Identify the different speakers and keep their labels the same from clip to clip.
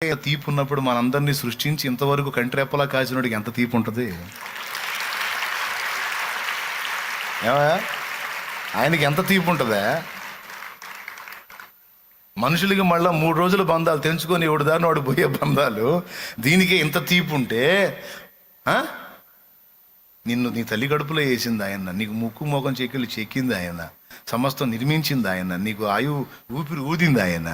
Speaker 1: తీపి ఉన్నప్పుడు మనందరినీ సృష్టించి ఇంతవరకు కంట్రేపలా కాచినోడికి ఎంత తీపి ఉంటుంది? ఏమయ్యా? ఆయనకి ఎంత తీపి ఉంటుందా? మనుషులకి మళ్ళీ మూడు రోజులు బంధాలు తెంచుకొని ఎవడు దాని వాడు పోయే బంధాలు. దీనికే ఇంత తీపి ఉంటే ఆ? నిన్ను నీ తల్లి కడుపులో వేసింది ఆయన నీకు ముక్కు మోకం చెక్కిలు చెక్కింది ఆయన సమస్తం నిర్మించింది ఆయన నీకు ఆయువు ఊపిరి ఊదింది ఆయన.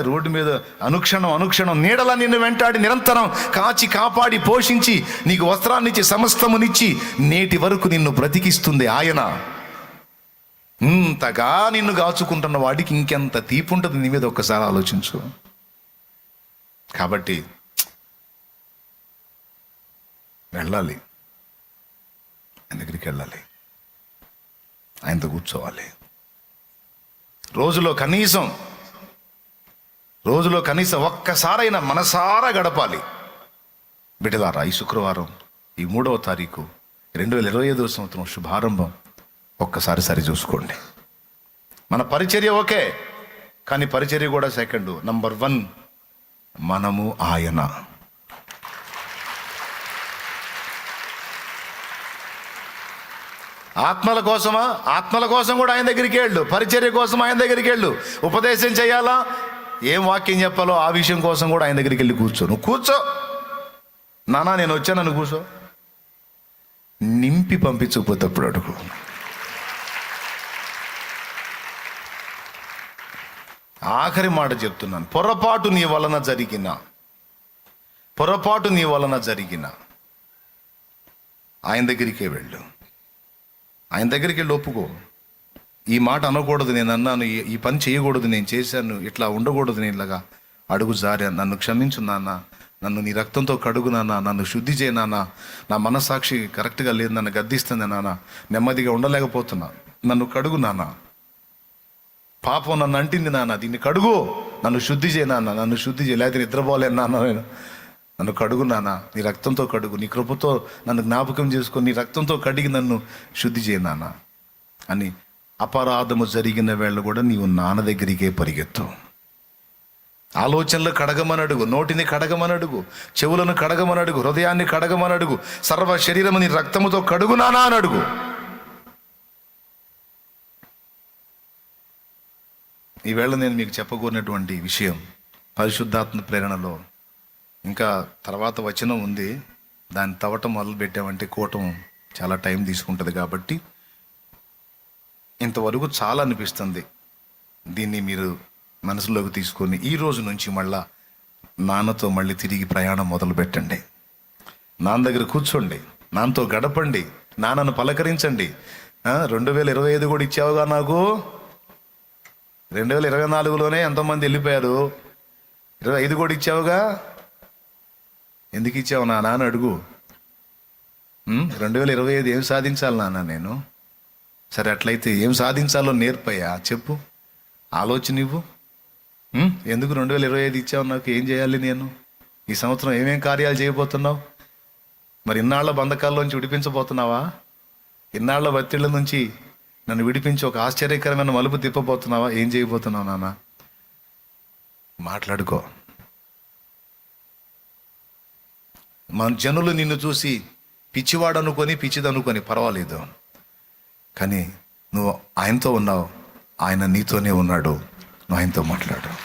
Speaker 1: రోడ్డు మీద అనుక్షణం అనుక్షణం నీడలా నిన్ను వెంటాడి నిరంతరం కాచి కాపాడి పోషించి నీకు వస్త్రాన్నిచ్చి సమస్తమునిచ్చి నేటి వరకు నిన్ను బ్రతికిస్తుంది ఆయన. ఇంతగా నిన్ను కాచుకుంటున్న వాడికి ఇంకెంత తీపి ఉంటుంది నీ మీద ఒక్కసారి ఆలోచించు. కాబట్టి వెళ్ళాలి. ఆయన దగ్గరికి వెళ్ళాలి. ఆయనతో కూర్చోవాలి. రోజులో కనీసం రోజులో కనీసం ఒక్కసారైనా మనసారా గడపాలి. బిడ్డలారా ఈ శుక్రవారం ఈ మూడవ తారీఖు రెండు వేల ఇరవై ఐదవ సంవత్సరం శుభారంభం. ఒక్కసారి సరి చూసుకోండి. మన పరిచర్య ఓకే కానీ పరిచర్య కూడా సెకండ్. నంబర్ వన్ మనము ఆయన. ఆత్మల కోసమా? ఆత్మల కోసం కూడా ఆయన దగ్గరికి వెళ్ళు. పరిచర్య కోసం ఆయన దగ్గరికి వెళ్ళు. ఉపదేశం చేయాలా? ఏం వాక్యం చెప్పాలో ఆ విషయం కోసం కూడా ఆయన దగ్గరికి వెళ్ళి కూర్చో. నువ్వు కూర్చో. నానా నేను వచ్చానని కూర్చో. నింపి పంపించకపోతప్పుడు అడుగు. ఆఖరి మాట చెప్తున్నాను. పొరపాటు నీ వలన జరిగిన పొరపాటు నీ వలన జరిగిన ఆయన దగ్గరికే వెళ్ళు. ఆయన దగ్గరికి వెళ్ళి ఒప్పుకో. ఈ మాట అనకూడదు నేను అన్నాను ఈ- పని చేయకూడదు నేను చేశాను ఇట్లా ఉండకూడదు నేను ఇలాగా అడుగు జారి నన్ను క్షమించు నాన్న నన్ను నీ రక్తంతో కడుగు నాన్న నన్ను శుద్ధి చేయ నాన్న నా మనసాక్షి కరెక్ట్గా లేదు నన్ను గద్దిస్తుంది నాన్న నెమ్మదిగా ఉండలేకపోతున్నా నన్ను కడుగు నాన్న. పాపం నన్ను అంటింది నాన్న దీన్ని కడుగు నన్ను శుద్ధి చేయ నాన్న నన్ను శుద్ధి చేయ లేకపోతే నిద్రపోలేను నాన్న నేను. నన్ను కడుగు నాన్న నీ రక్తంతో కడుగు నీ కృపతో నన్ను జ్ఞాపకం చేసుకొని నీ రక్తంతో కడిగి నన్ను శుద్ధి చేయ నాన్న అని అపరాధము జరిగిన వేళ కూడా నీవు నాన్న దగ్గరికే పరిగెత్తు. ఆలోచనలు కడగమని అడుగు నోటిని కడగమని అడుగు చెవులను కడగమనడుగు హృదయాన్ని కడగమనడుగు సర్వ శరీరము నీ రక్తముతో కడుగునానా అని అడుగు. ఈవేళ నేను మీకు చెప్పకూరినటువంటి విషయం పరిశుద్ధాత్మ ప్రేరణలో ఇంకా తర్వాత వచనం ఉంది. దాన్ని తవ్వటం మొదలు పెట్టామంటే కూటం చాలా టైం తీసుకుంటుంది కాబట్టి ఇంతవరకు చాలా అనిపిస్తుంది. దీన్ని మీరు మనసులోకి తీసుకొని ఈ రోజు నుంచి మళ్ళా నాన్నతో మళ్ళీ తిరిగి ప్రయాణం మొదలు పెట్టండి. నాన్న దగ్గర కూర్చోండి. నాన్నతో గడపండి. నాన్నను పలకరించండి. రెండు వేల ఇరవై ఐదు కూడా ఇచ్చావుగా నాకు? రెండు వేల ఇరవై నాలుగులోనే ఎంతోమంది వెళ్ళిపోయారు. ఇరవై ఐదు కూడా ఇచ్చావుగా? ఎందుకు ఇచ్చావు నాన్న అని అడుగు. రెండు వేల ఇరవై ఐదు ఏం సాధించాలి నాన్న నేను? సరే అట్లయితే ఏం సాధించాలో నేర్పయ్యా? చెప్పు. ఆలోచన ఇవ్వు. ఎందుకు రెండు వేల ఇరవై ఐదు ఇచ్చావు నాకు? ఏం చేయాలి నేను? ఈ సంవత్సరం ఏమేం కార్యాలు చేయబోతున్నావు? మరి ఇన్నాళ్ళ బంధకాల్లోంచి విడిపించబోతున్నావా? ఇన్నాళ్ళ వత్తిళ్ళ నుంచి నన్ను విడిపించి ఒక ఆశ్చర్యకరమైన మలుపు తిప్పబోతున్నావా? ఏం చేయబోతున్నావు నాన్న? మాట్లాడుకో. మన జనులు నిన్ను చూసి పిచ్చివాడు అనుకొని పిచ్చిదనుకొని పర్వాలేదు. కానీ నువ్వు ఆయనతో ఉన్నావు. ఆయన నీతోనే ఉన్నాడు. నువ్వు ఆయనతో మాట్లాడు.